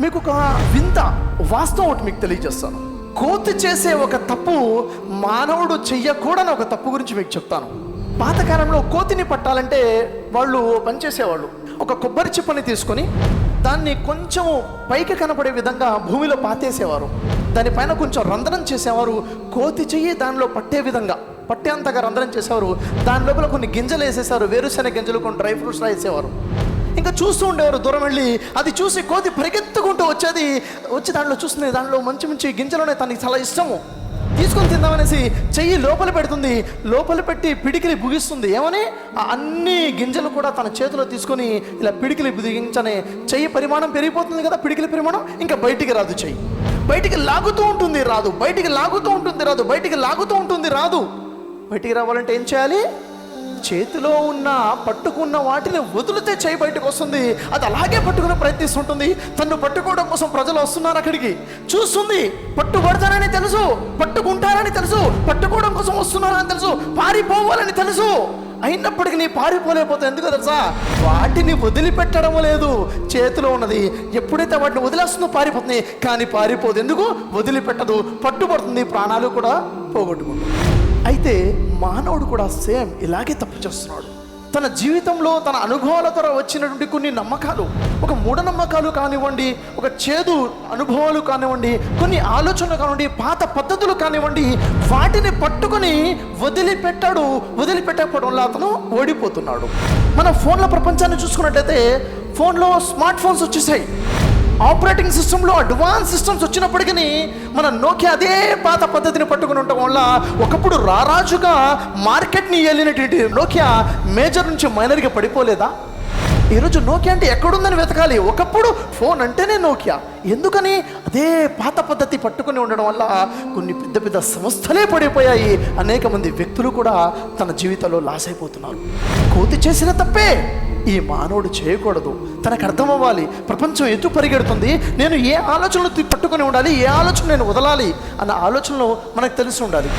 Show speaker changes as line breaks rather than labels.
మీకు ఒక వింత వాస్తవం ఒకటి మీకు తెలియజేస్తాను. కోతి చేసే ఒక తప్పు మానవుడు చెయ్యకూడని ఒక తప్పు గురించి మీకు చెప్తాను. పాతకాలంలో కోతిని పట్టాలంటే వాళ్ళు పనిచేసేవాళ్ళు ఒక కొబ్బరి చిప్పని తీసుకొని దాన్ని కొంచెం పైకి కనపడే విధంగా భూమిలో పాతేసేవారు. దానిపైన కొంచెం రంధ్రం చేసేవారు. కోతి చెయ్యి దానిలో పట్టే విధంగా పట్టేంతగా రంధ్రం చేసేవారు. దాని లోపల కొన్ని గింజలు వేసేసారు. వేరుశెనగ గింజలు కొన్ని డ్రై ఫ్రూట్స్ వేసేవారు చూస్తూ ఉండేవారు దూరం వెళ్ళి. అది చూసి కోతి పరిగెత్తుకుంటూ వచ్చేది. వచ్చి దాంట్లో చూస్తుంది దాంట్లో మంచి మంచి గింజలునే తనకి చాలా ఇష్టము. తీసుకొని తిందామనేసి చెయ్యి లోపల పెడుతుంది. లోపల పెట్టి పిడికిలి బుగిస్తుంది. ఏమని? అన్ని గింజలు కూడా తన చేతిలో తీసుకొని ఇలా పిడికిలి బిగించని చెయ్యి పరిమాణం పెరిగిపోతుంది కదా పిడికిలి పరిమాణం? ఇంకా బయటికి రాదు చెయ్యి. బయటికి లాగుతూ ఉంటుంది రాదు. బయటికి లాగుతూ ఉంటుంది రాదు. బయటికి లాగుతూ ఉంటుంది రాదు. బయటికి రావాలంటే ఏం చేయాలి? చేతిలో ఉన్న పట్టుకున్న వాటిని వదిలితే చేయి బయటకు వస్తుంది. అది అలాగే పట్టుకునే ప్రయత్నిస్తుంటుంది తను పట్టుకోవడం కోసం ప్రజలు వస్తున్నారు అక్కడికి. చూస్తుంది పట్టుబడతారని తెలుసు పట్టుకుంటారని తెలుసు పట్టుకోవడం కోసం వస్తున్నారని తెలుసు పారిపోవాలని తెలుసు. అయినప్పటికీ నీ పారిపోలేకపోతే ఎందుకు తెలుసా? వాటిని వదిలిపెట్టడం లేదు. చేతిలో ఉన్నది ఎప్పుడైతే వాటిని వదిలేస్తుందో పారిపోతుంది. కానీ పారిపోదు. ఎందుకు? వదిలిపెట్టదు. పట్టుబడుతుంది. ప్రాణాలు కూడా పోగొట్టుకుంటుంది. అయితే మానవుడు కూడా సేమ్ ఇలాగే తప్పు చేస్తున్నాడు. తన జీవితంలో తన అనుభవాల ద్వారా వచ్చినటువంటి కొన్ని నమ్మకాలు ఒక మూఢనమ్మకాలు కానివ్వండి ఒక చేదు అనుభవాలు కానివ్వండి కొన్ని ఆలోచనలు కానివ్వండి పాత పద్ధతులు కానివ్వండి వాటిని పట్టుకొని వదిలిపెట్టాడు వదిలిపెట్టకపోవడం వల్ల అతను ఓడిపోతున్నాడు. మన ఫోన్ల ప్రపంచాన్ని చూసుకున్నట్లయితే ఫోన్లో స్మార్ట్ ఫోన్స్ వచ్చేసాయి. ఆపరేటింగ్ సిస్టంలో అడ్వాన్స్ సిస్టమ్స్ వచ్చినప్పటికీ మన నోకియా అదే పాత పద్ధతిని పట్టుకుని వల్ల ఒకప్పుడు రారాజుగా మార్కెట్ని వెళ్ళినటువంటి నోకియా మేజర్ నుంచి మైనర్గా పడిపోలేదా? ఈరోజు నోకియా అంటే ఎక్కడుందని వెతకాలి. ఒకప్పుడు ఫోన్ అంటేనే నోకియా. ఎందుకని? అదే పాత పద్ధతి పట్టుకుని ఉండడం వల్ల కొన్ని పెద్ద పెద్ద సంస్థలే పడిపోయాయి. అనేక మంది వ్యక్తులు కూడా తన జీవితంలో లాస్ అయిపోతున్నారు. కోతి చేసిన తప్పే. ఈ మానవుడు చేయకూడదు. తనకు అర్థం అవ్వాలి ప్రపంచం ఎటు పరిగెడుతుంది? నేను ఏ ఆలోచనలు పట్టుకొని ఉండాలి? ఏ ఆలోచన నేను వదలాలి? అన్న ఆలోచనలు మనకు తెలిసి ఉండాలి.